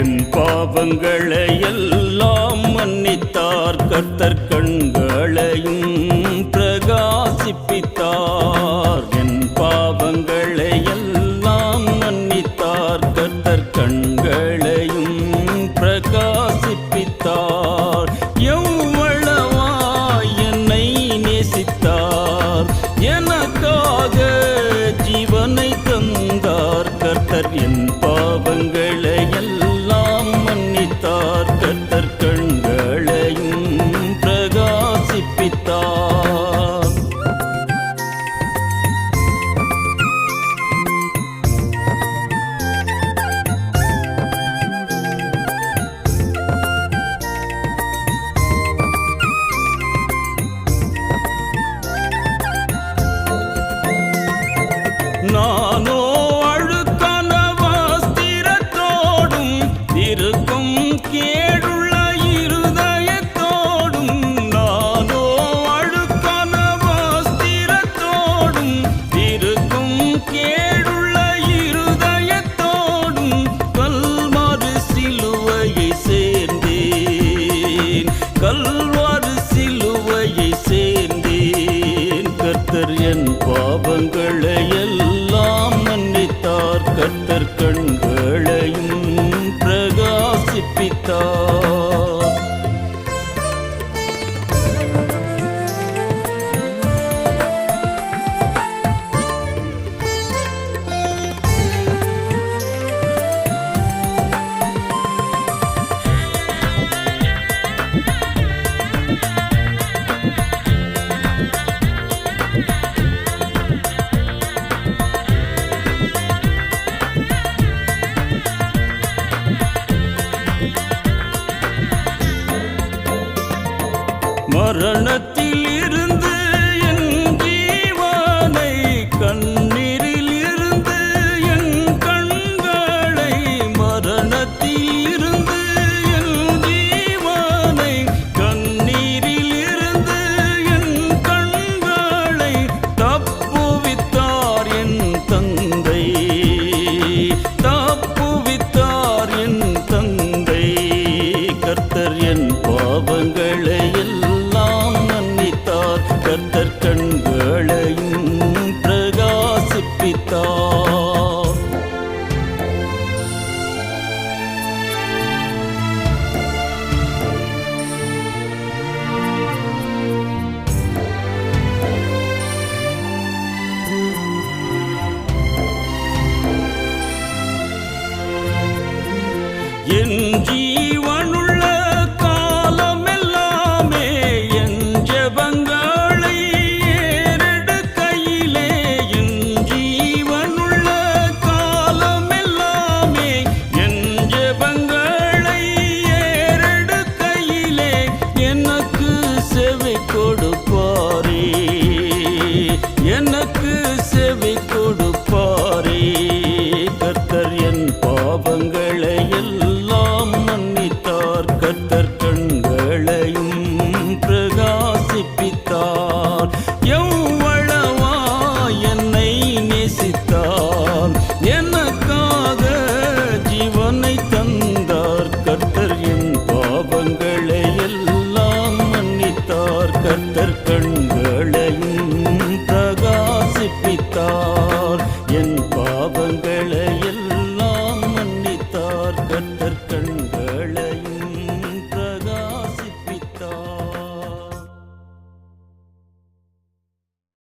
என் பாவங்களை எல்லாம் மன்னித்தார். கர்த்தர் கண்களையும் பிரகாசிப்பித்தார். என் பாவங்களை எல்லாம் மன்னித்தார். கர்த்தர் கண்களையும் பிரகாசிப்பித்தார். எவ்வளவாய் என்னை நேசித்தார். எனக்காக ஜீவனை தந்தார். கர்த்தர் என் பாவங்கள் நானோ அழுக்கான வஸ்திரத்தோடும் இருக்கும் கேடுள்ள இருதயத்தோடும் நானோ அழுக்கான வஸ்திரத்தோடும் இருக்கும் கேடுள்ள இருதயத்தோடும் கல்வாறு சிலுவையை சேர்ந்தேன். கல்வாறு சிலுவையை சேர்ந்தேன். கர்த்தர் என் பாவங்களை எல்லாம் கத்தர் கண்களையும் பிரகாசிப்பித்தார். மரணத்தில் கர்த்தர் கண்களையும் பிரகாசிப்பித்தார். என் ஜீ மற்றர் கண்களையும் பிரகாசிப்பித்தார். எவ்வளவா என்னை நேசித்தார். எனக்காக ஜீவனை தந்தார். கர்த்தர் என் பாவங்களை எல்லாம் மன்னித்தார். கர்த்தர் கண்களையும் பிரகாசிப்பித்தார். என் பாவங்களை எல்லாம் மன்னித்தார். கர்த்தர் கண்